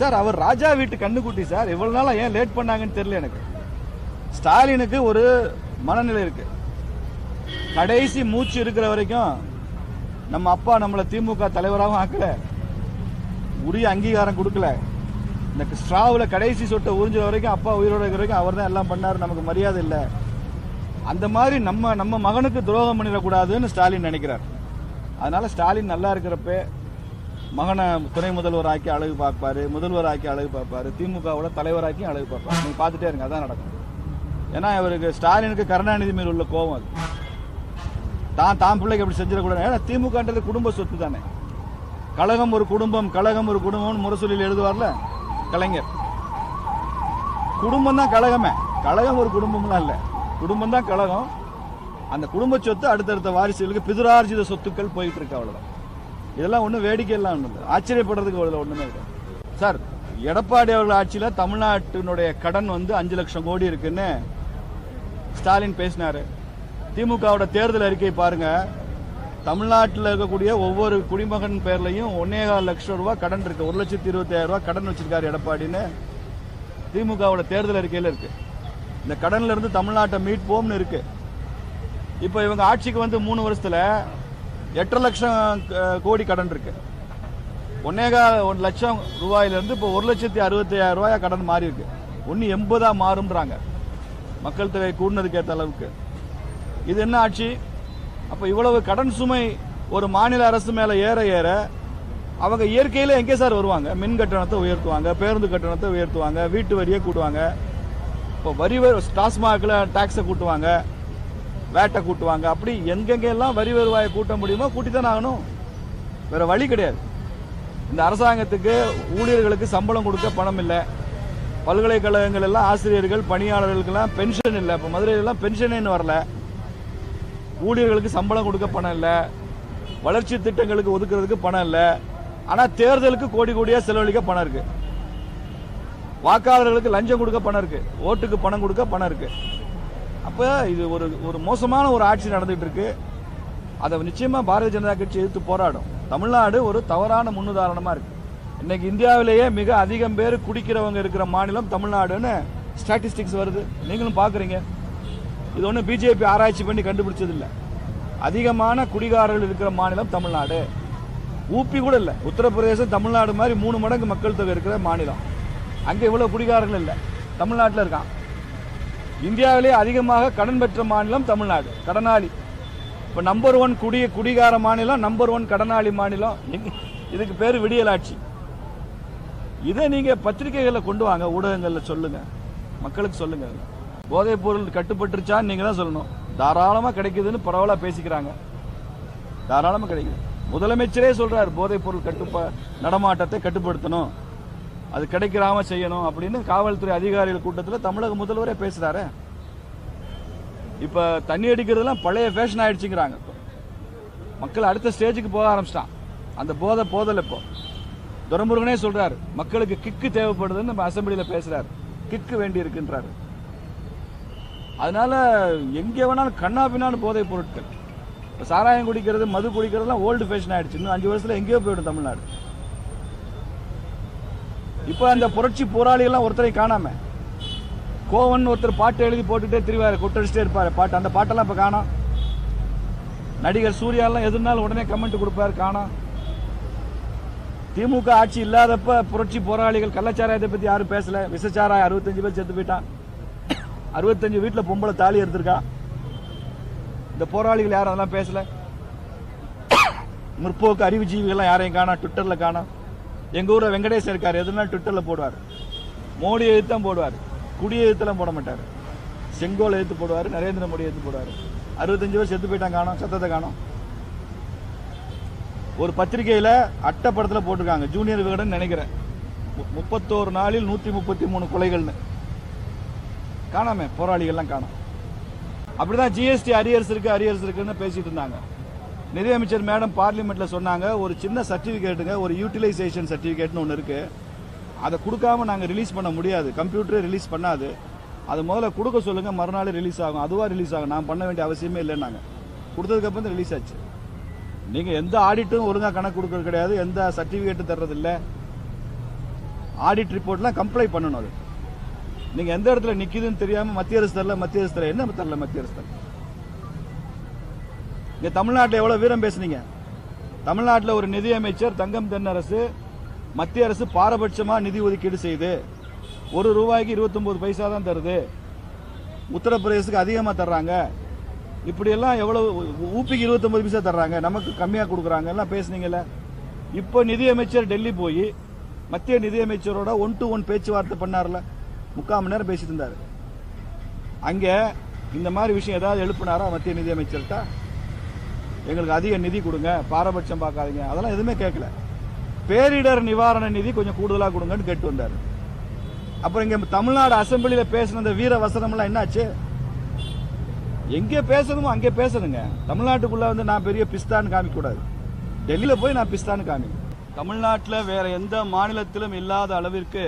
Sir அவர் ராஜா வீட்டு கண்ணுக்குட்டி sir இவ்வளவு நாளா ஏன் லேட் பண்ணாங்கன்னு தெரியல எனக்கு. ஸ்டாலினுக்கு ஒரு மனநிலை இருக்கு. கடைசி மூச்சு இருக்கிற வரைக்கும் நம்ம அப்பா நம்மளை திமுக தலைவராகவும் ஆக்கல. உரிய அங்கீகாரம் கொடுக்கல. இந்த ஸ்ட்ராவில் கடைசி சொட்டை உறிஞ்ச வரைக்கும் அப்பா உயிரோட இருக்கிற வரைக்கும் அவர் தான் எல்லாம் பண்ணார். நமக்கு மரியாதை இல்லை. அந்த மாதிரி நம்ம நம்ம மகனுக்கு துரோகம் பண்ணிடக்கூடாதுன்னு ஸ்டாலின் நினைக்கிறார். அதனால ஸ்டாலின் நல்லா இருக்கிறப்ப மகனை துணை முதல்வர் ஆக்கி அழகு பார்ப்பாரு முதல்வர் ஆக்கி அழகு பார்ப்பாரு திமுகவோட தலைவராக்கி அழகு பார்ப்பாரு. நீங்க பார்த்துட்டே இருங்க அதான் நடக்கும். ஏன்னா இவருக்கு ஸ்டாலினுக்கு கருணாநிதி மேல் உள்ள கோபம் அது. தான் தான் பிள்ளைக்கு அப்படி செஞ்சிடக்கூடாது. ஏன்னா திமுகன்றது குடும்ப சொத்து தானே. கழகம் ஒரு குடும்பம் கழகம் ஒரு குடும்பம்னு முரசொலியில் எழுதுவார்ல கலைஞர். குடும்பம் தான் கழகமே. கழகம் ஒரு குடும்பம்லாம் இல்லை. குடும்பம் தான் கழகம். அந்த குடும்ப சொத்து அடுத்தடுத்த வாரிசுகளுக்கு பிதுரார்ஜித சொத்துக்கள் போயிட்டு இருக்கு அவ்வளவுதான். இதெல்லாம் ஒன்றும் வேடிக்கை எல்லாம் இல்லை. ஆச்சரியப்படுறதுக்கு அவ்வளவு ஒண்ணுமே இல்லை. சார் எடப்பாடி அவர்கள் ஆட்சியில தமிழ்நாட்டினுடைய கடன் வந்து அஞ்சு லட்சம் கோடி இருக்குன்னு ஸ்டாலின் பேசினாரு. திமுகவோட தேர்தல் அறிக்கை பாருங்க. தமிழ்நாட்டில் இருக்கக்கூடிய ஒவ்வொரு குடிமகன் பேர்லையும் ஒன்னேகால் லட்சம் ரூபாய் கடன் இருக்கு. ஒரு லட்சத்தி இருபத்தாயிரம் ரூபாய் கடன் வச்சிருக்காரு எடப்பாடின்னு திமுகவோட தேர்தல் அறிக்கையில் இருக்கு. இந்த கடன்ல இருந்து தமிழ்நாட்டை மீட்போம்னு இருக்கு. இப்போ இவங்க ஆட்சிக்கு வந்து மூணு வருஷத்துல எட்டரை லட்சம் கோடி கடன் இருக்கு. ஒன்னேகா ஒரு லட்சம் ரூபாயிலிருந்து இப்போ ஒரு லட்சத்தி அறுபத்தி ஆயிரம் ரூபாயா கடன் மாறி இருக்கு. ஒன்று எண்பதாக மாறும்ன்றாங்க. மக்கள் தொகை கூடுனதுக்கு ஏற்ற அளவுக்கு. இது என்ன ஆட்சி அப்போ இவ்வளவு கடன் சுமை ஒரு மாநில அரசு மேலே ஏற ஏற அவங்க இயற்கையில் எங்கே சார் வருவாங்க? மின் கட்டணத்தை உயர்த்துவாங்க பேருந்து கட்டணத்தை உயர்த்துவாங்க வீட்டு வரியை கூட்டுவாங்க. இப்போ வரி டாஸ்மாகில் டேக்ஸை கூட்டுவாங்க. வேட்டை கூட்டுவாங்க. அப்படி எங்கெங்கெல்லாம் வரி வருவாயை கூட்ட முடியுமோ கூட்டித்தானே ஆகணும். வேற வழி கிடையாது. இந்த அரசாங்கத்துக்கு ஊழியர்களுக்கு சம்பளம் கொடுக்க பணம் இல்லை. பல்கலைக்கழகங்கள் எல்லாம் ஆசிரியர்கள் பணியாளர்களுக்கெல்லாம் பென்ஷன் இல்லை. இப்போ மதுரையிலலாம் பென்ஷனே வரல. ஊழியர்களுக்கு சம்பளம் கொடுக்க பணம் இல்லை. வளர்ச்சி திட்டங்களுக்கு ஒதுக்குறதுக்கு பணம் இல்லை. ஆனால் தேர்தலுக்கு கோடி கோடியாக செலவழிக்க பணம் இருக்கு. வாக்காளர்களுக்கு லஞ்சம் கொடுக்க பணம் இருக்கு. ஓட்டுக்கு பணம் கொடுக்க பணம் இருக்கு. அப்போ இது ஒரு ஒரு மோசமான ஒரு ஆட்சி நடந்துட்டு இருக்கு அதை நிச்சயமாக பாரதிய ஜனதா கட்சி எதிர்த்து போராடும். தமிழ்நாடு ஒரு தவறான முன்னுதாரணமாக இருக்கு. இன்னைக்கு இந்தியாவிலேயே மிக அதிகம் பேர் குடிக்கிறவங்க இருக்கிற மாநிலம் தமிழ்நாடுன்னு ஸ்டாட்டிஸ்டிக்ஸ் வருது. நீங்களும் பார்க்குறீங்க. இது ஒன்றும் பிஜேபி ஆராய்ச்சி பண்ணி கண்டுபிடிச்சதில்லை. அதிகமான குடிகாரர்கள் இருக்கிற மாநிலம் தமிழ்நாடு. ஊப்பி கூட இல்லை. உத்தரப்பிரதேசம் தமிழ்நாடு மாதிரி மூணு மடங்கு மக்கள் தொகை இருக்கிற மாநிலம். அங்கே இவ்வளோ குடிகாரர்கள் இல்லை. தமிழ்நாட்டில் இருக்கான். இந்தியாவிலே அதிகமாக கடன் பெற்ற மாநிலம் தமிழ்நாடு கடனாளி. இப்போ நம்பர் ஒன் குடிய குடிகார மாநிலம் நம்பர் ஒன் கடனாளி மாநிலம். இதுக்கு பேர் விடியலாட்சி. இதை நீங்கள் பத்திரிகைகளில் கொண்டு வாங்க ஊடகங்களில் சொல்லுங்க. மக்களுக்கு சொல்லுங்க. போதைப் பொருள் கட்டுப்பட்டுருச்சான்னு நீங்கள் தான் சொல்லணும். தாராளமாக கிடைக்குதுன்னு பரவலாக பேசிக்கிறாங்க. தாராளமாக கிடைக்குது. முதலமைச்சரே சொல்கிறார் போதைப் பொருள் கட்டுப்ப நடமாட்டத்தை கட்டுப்படுத்தணும். அது கிடைக்கிறாம செய்யணும் அப்படின்னு காவல்துறை அதிகாரிகள் கூட்டத்தில் தமிழக முதல்வரே பேசுறாரு. இப்போ தண்ணி அடிக்கிறதுலாம் பழைய ஃபேஷன் ஆயிடுச்சுங்கிறாங்க இப்போ. மக்கள் அடுத்த ஸ்டேஜுக்கு போக ஆரம்பிச்சிட்டான். அந்த போதை போதல் இப்போ. துரமுருகனே சொல்றாரு மக்களுக்கு கிக்கு தேவைப்படுதுன்னு நம்ம அசம்பிளியில் பேசுறாரு. கிக்கு வேண்டி இருக்குன்றாரு அதனால எங்க வேணாலும் கண்ணா பின்னான்னு போதைப் பொருட்கள். இப்போ சாராயம் குடிக்கிறது மது குடிக்கிறதுலாம் ஓல்டு ஃபேஷன் ஆயிடுச்சு. இன்னும் அஞ்சு வருஷத்தில் எங்கேயோ போயிடும் தமிழ்நாடு. இப்போ அந்த புரட்சி போராளிகள்லாம் ஒருத்தரை காணாம கோவன் ஒருத்தர் பாட்டு எழுதி போட்டுட்டே திருவாரு கொட்டடிச்சிட்டே இருப்பாரு. பாட்டு அந்த பாட்டெல்லாம் இப்போ காணும். நடிகர் சூர்யாலாம் எதுனாலும் உடனே கமெண்ட் கொடுப்பாரு காணோம். திமுக ஆட்சி இல்லாதப்ப புரட்சி போராளிகள் கள்ளச்சாராயத்தை பற்றி யாரும் பேசல. விசச்சாராய அறுபத்தஞ்சு பேர் செத்து போயிட்டான். அறுபத்தஞ்சு வீட்டில் பொம்பளை தாலி எடுத்திருக்கா. இந்த போராளிகள் யாரும் அதெல்லாம் பேசல. முற்போக்கு அறிவுஜீவிகள்லாம் யாரையும் காணோம். ட்விட்டரில் காணோம். எங்க ஊரில் வெங்கடேசன் இருக்கார். எதுனா ட்விட்டரில் போடுவார். மோடி எழுத்தான் போடுவார். குடி எழுத்தெல்லாம் போட மாட்டாரு. செங்கோல் எழுத்து போடுவார். நரேந்திர மோடி எழுத்து போடுவார். அறுபத்தஞ்சு பேர் செத்து போயிட்டான் காணும். சத்தத்தை காணும். ஒரு பத்திரிகையில அட்டப்படத்துல போட்டிருக்காங்க. ஜூனியர் விகடன் நினைக்கிறேன். முப்பத்தோரு நாளில் நூத்தி முப்பத்தி மூணு கொலைகள்னு. காணாமே. போராளிகள்லாம் காணோம். அப்படிதான் ஜிஎஸ்டி அரியர்ஸ் இருக்கு அரியர்ஸ் இருக்குன்னு பேசிட்டு இருந்தாங்க. நிதியமைச்சர் மேடம் பார்லிமெண்ட்ல சொன்னாங்க ஒரு சின்ன சர்டிபிகேட்டுங்க ஒரு யூட்டிலைசேஷன் சர்டிபிகேட்னு ஒன்று இருக்கு. அதை கொடுக்காம நாங்கள் ரிலீஸ் பண்ண முடியாது. கம்ப்யூட்டரே ரிலீஸ் பண்ணாது. அது முதல்ல கொடுக்க சொல்லுங்க மறுநாள் ரிலீஸ் ஆகும். அதுவாக ரிலீஸ் ஆகும். நான் பண்ண வேண்டிய அவசியமே இல்லைன்னாங்க. கொடுத்ததுக்கப்புறம் தான் ரிலீஸ் ஆச்சு. நீங்கள் எந்த ஆடிட்டும் ஒழுங்காக கணக்கு கொடுக்கறது கிடையாது. எந்த சர்டிஃபிகேட்டும் தர்றது ஆடிட் ரிப்போர்ட்லாம் கம்ப்ளைண்ட் பண்ணணும் அது. நீங்கள் எந்த இடத்துல நிற்கிதுன்னு தெரியாமல் மத்திய அரசு தரல மத்திய அரசு தரல. என்ன தரல மத்திய அரசு தரல? இங்க தமிழ்நாட்டில் எவ்வளவு வீரம் பேசுனீங்க? தமிழ்நாட்டில் ஒரு நிதியமைச்சர் தங்கம் தென்னரசு மத்திய அரசு பாரபட்சமாக நிதி ஒதுக்கீடு செய்து ஒரு ரூபாய்க்கு 29 பைசா தான் தருது. உத்தரப்பிரதேசத்துக்கு அதிகமாக தர்றாங்க. இப்படியெல்லாம் எவ்வளோ ஊப்பிக்கு 29 பைசா தர்றாங்க. நமக்கு கம்மியாக கொடுக்குறாங்க. எல்லாம் பேசுனீங்கல்ல. இப்போ நிதியமைச்சர் டெல்லி போய் மத்திய நிதியமைச்சரோட ஒன் டு ஒன் பேச்சுவார்த்தை பண்ணார்ல. முக்கால் மணி நேரம் பேசிட்டு இருந்தார். அங்கே இந்த மாதிரி விஷயம் ஏதாவது எழுப்பினாரா மத்திய நிதியமைச்சர்கிட்ட எங்களுக்கு அதிக நிதி கொடுங்க பாரபட்சம் பார்க்காதீங்க. அதெல்லாம் எதுவுமே கேட்கல. பேரிடர் நிவாரண நிதி கொஞ்சம் கூடுதலாக கொடுங்கன்னு கேட்டு வந்தார். அப்புறம் இங்கே தமிழ்நாடு அசம்பிளியில் பேசின அந்த வீர வசனம்லாம் என்னாச்சு? எங்கே பேசணுமோ அங்கே பேசணுங்க. தமிழ்நாட்டுக்குள்ளே வந்து நான் பெரிய பிஸ்தான்னு காமிக்க கூடாது போய் நான் பிஸ்தான்னு காமி தமிழ்நாட்டில் வேற எந்த மாநிலத்திலும் இல்லாத அளவிற்கு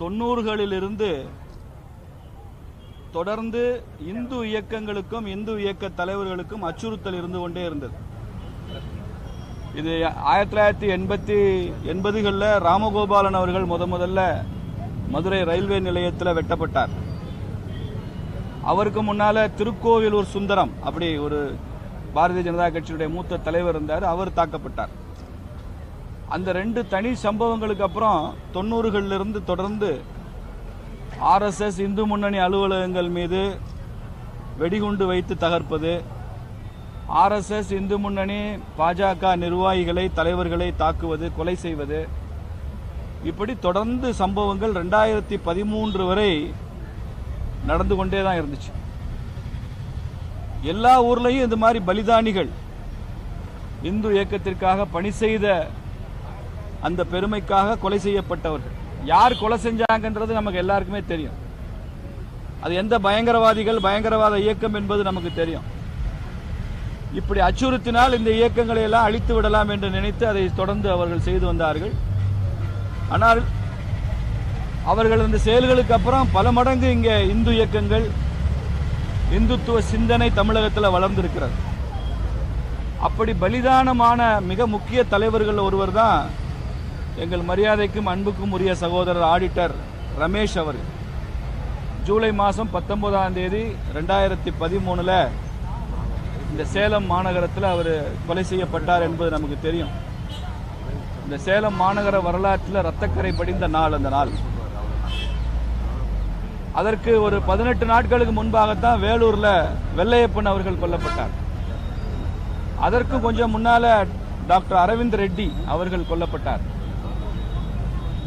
தொண்ணூறுகளிலிருந்து தொடர்ந்து இந்து இயக்கங்களுக்கும் இந்து இயக்க தலைவர்களுக்கும் அச்சுறுத்தல் இருந்து கொண்டே இருந்தது. இது ஆயிரத்தி தொள்ளாயிரத்தி எண்பத்தி எண்பதுகளில் ராமகோபாலன் அவர்கள் முத முதல்ல மதுரை ரயில்வே நிலையத்தில் வெட்டப்பட்டார். அவருக்கு முன்னால திருக்கோவிலூர் சுந்தரம் அப்படி ஒரு பாரதிய ஜனதா கட்சியுடைய மூத்த தலைவர் இருந்தார் அவர் தாக்கப்பட்டார். அந்த ரெண்டு தனி சம்பவங்களுக்கு அப்புறம் தொண்ணூறுகளிலிருந்து இருந்து தொடர்ந்து ஆர்எஸ்எஸ் இந்து முன்னணி அலுவலகங்கள் மீது வெடிகுண்டு வைத்து தகர்ப்பது ஆர்எஸ்எஸ் இந்து முன்னணி பாஜக நிர்வாகிகளை தலைவர்களை தாக்குவது கொலை செய்வது. இப்படி தொடர்ந்து சம்பவங்கள் ரெண்டாயிரத்தி பதிமூன்று வரை நடந்து கொண்டே தான் இருந்துச்சு. எல்லா ஊர்லேயும் இந்த மாதிரி பலிதானிகள் இந்து இயக்கத்திற்காக பணி செய்த அந்த பெருமைக்காக கொலை செய்யப்பட்டவர்கள். யார் கொலை செஞ்சாங்கன்றது நமக்கு எல்லாருக்குமே தெரியும். அது எந்த பயங்கரவாதிகள் பயங்கரவாத இயக்கம் என்பது நமக்கு தெரியும். இப்படி அச்சுறுத்தினால் இந்த இயக்கங்களை எல்லாம் அழித்து விடலாம் என்று நினைத்து அதை தொடர்ந்து அவர்கள் செய்து வந்தார்கள். ஆனால் அவர்கள் இந்த செயல்களுக்கு அப்புறம் பல மடங்கு இங்கே இந்து இயக்கங்கள் இந்துத்துவ சிந்தனை தமிழகத்தில் வளர்ந்திருக்கிறது. அப்படி பலிதானமான மிக முக்கிய தலைவர்கள் ஒருவர் தான் எங்கள் மரியாதைக்கும் அன்புக்கும் உரிய சகோதரர் ஆடிட்டர் ரமேஷ் அவர்கள். ஜூலை மாதம் பத்தொன்பதாம் தேதி ரெண்டாயிரத்தி பதிமூணில் இந்த சேலம் மாநகரத்தில் அவர் கொலை செய்யப்பட்டார் என்பது நமக்கு தெரியும். இந்த சேலம் மாநகர வரலாற்றில் ரத்தக்கரை படிந்த நாள் அந்த நாள். அதற்கு ஒரு பதினெட்டு நாட்களுக்கு முன்பாகத்தான் வேலூரில் வெள்ளையப்பன் அவர்கள் கொல்லப்பட்டார். அதற்கு கொஞ்சம் முன்னால டாக்டர் அரவிந்த் ரெட்டி அவர்கள் கொல்லப்பட்டார்.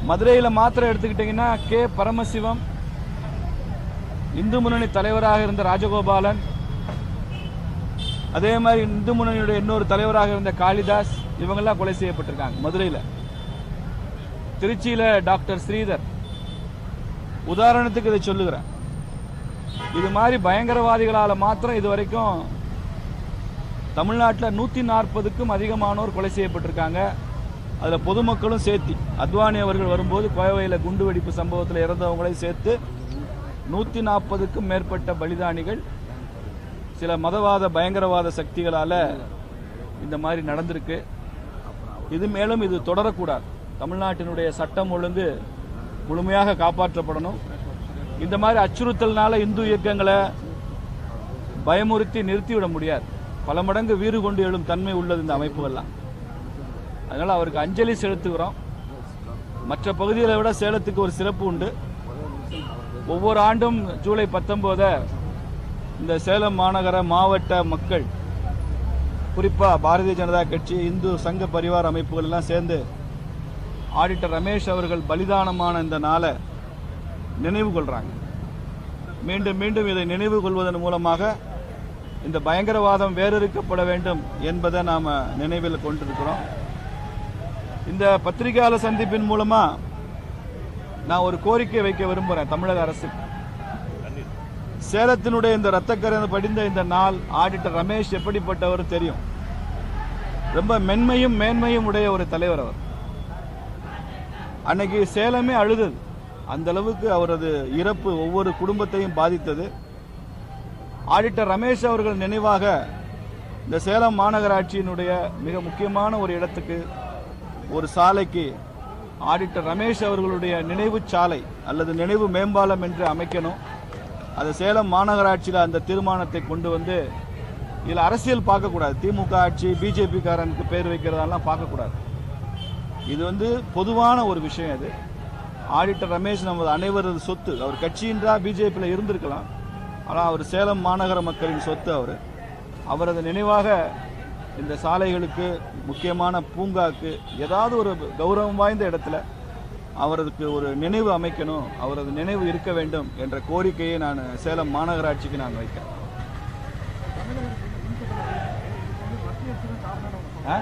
மதுரையில் மாத்திரம் எடுத்துக்கிட்டிங்கன்னா கே. பரமசிவம் இந்து முன்னணி தலைவராக இருந்த ராஜகோபாலன் அதே மாதிரி இந்து முன்னணியுடைய இன்னொரு தலைவராக இருந்த காளிதாஸ் இவங்கெல்லாம் கொலை செய்யப்பட்டிருக்காங்க மதுரையில். திருச்சியில் டாக்டர் ஸ்ரீதர். உதாரணத்துக்கு இதை சொல்லுகிறேன். இது மாதிரி பயங்கரவாதிகளால் மாத்திரம் இது வரைக்கும் தமிழ்நாட்டில் நூற்றி நாற்பதுக்கும் அதிகமானோர் கொலை செய்யப்பட்டிருக்காங்க. அதில் பொதுமக்களும் சேர்த்தி அத்வானி அவர்கள் வரும்போது கோவையில் குண்டு வெடிப்பு சம்பவத்தில் இறந்தவங்களையும் சேர்த்து நூற்றி நாற்பதுக்கும் மேற்பட்ட பலிதானிகள் சில மதவாத பயங்கரவாத சக்திகளால் இந்த மாதிரி நடந்திருக்கு. இது மேலும் இது தொடரக்கூடாது. தமிழ்நாட்டினுடைய சட்டம் ஒழுங்கு முழுமையாக காப்பாற்றப்படணும். இந்த மாதிரி அச்சுறுத்தல்னால இந்து இயக்கங்களை பயமுறுத்தி நிறுத்திவிட முடியாது. பல மடங்கு வீறு கொண்டு எழும் தன்மை உள்ளது இந்த அமைப்புகள்லாம். அதனால் அவருக்கு அஞ்சலி செலுத்துகிறோம். மற்ற பகுதிகளை விட சேலத்துக்கு ஒரு சிறப்பு உண்டு. ஒவ்வொரு ஆண்டும் ஜூலை பத்தொம்போத இந்த சேலம் மாநகர மாவட்ட மக்கள் குறிப்பாக பாரதிய ஜனதா கட்சி இந்து சங்க பரிவார அமைப்புகள் எல்லாம் சேர்ந்து ஆடிட்டர் ரமேஷ் அவர்கள் பலிதானமான இந்த நாளை நினைவு கொள்கிறாங்க மீண்டும் மீண்டும் இதை நினைவு கொள்வதன் மூலமாக இந்த பயங்கரவாதம் வேறறுக்கப்பட வேண்டும் என்பதை நாம் நினைவில் கொண்டிருக்கிறோம். இந்த பத்திரிகையாளர் சந்திப்பின் மூலமா நான் ஒரு கோரிக்கை வைக்க விரும்புகிறேன் தமிழக அரசு சேலத்தினுடைய இந்த ரத்தக்கரை படிந்த இந்த நாள் ஆடிட்டர் ரமேஷ் எப்படிப்பட்டவர் தெரியும்? ரொம்ப மென்மையும் மேன்மையும் உடைய ஒரு தலைவர் அவர். அன்னைக்கு சேலமே அழுதது. அந்த அளவுக்கு அவரது இறப்பு ஒவ்வொரு குடும்பத்தையும் பாதித்தது. ஆடிட்டர் ரமேஷ் அவர்கள் நினைவாக இந்த சேலம் மாநகராட்சியினுடைய மிக முக்கியமான ஒரு இடத்துக்கு ஒரு சாலைக்கு ஆடிட்டர் ரமேஷ் அவர்களுடைய நினைவு சாலை அல்லது நினைவு மேம்பாலம் என்று அமைக்கணும். அது சேலம் மாநகராட்சியில் அந்த தீர்மானத்தை கொண்டு வந்து இதில் அரசியல் பார்க்கக்கூடாது. திமுக ஆட்சி பிஜேபிக்காரனுக்கு பேர் வைக்கிறதெல்லாம் பார்க்கக்கூடாது. இது வந்து பொதுவான ஒரு விஷயம் அது ஆடிட்டர் ரமேஷ் நமது அனைவரது சொத்து. அவர் கட்சியின்றா பிஜேபியில் இருந்திருக்கலாம். ஆனால் அவர் சேலம் மாநகர மக்களின் சொத்து அவர். அவரது நினைவாக இந்த சாலைகளுக்கு முக்கியமான பூங்காக்கு ஏதாவது ஒரு கௌரவம் வாய்ந்த இடத்துல அவரதுக்கு ஒரு நினைவு அமைக்கணும் அவரது நினைவு இருக்க வேண்டும் என்ற கோரிக்கையை நான் சேலம் மாநகராட்சிக்கு நான் வைக்கிறேன். ஆ?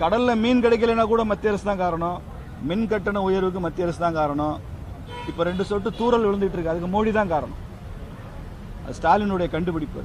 கடல்ல மீன் கிடைக்கலனா கூட மத்திய அரசு தான் காரணம். மின் கட்டண உயர்வுக்கு மத்திய அரசு தான் காரணம். இப்போ ரெண்டு சொட்டு தூரல் விழுந்துட்டு இருக்கு. அதுக்கு மோடி தான் காரணம். ஸ்டாலினுடைய கண்டுபிடிப்பு.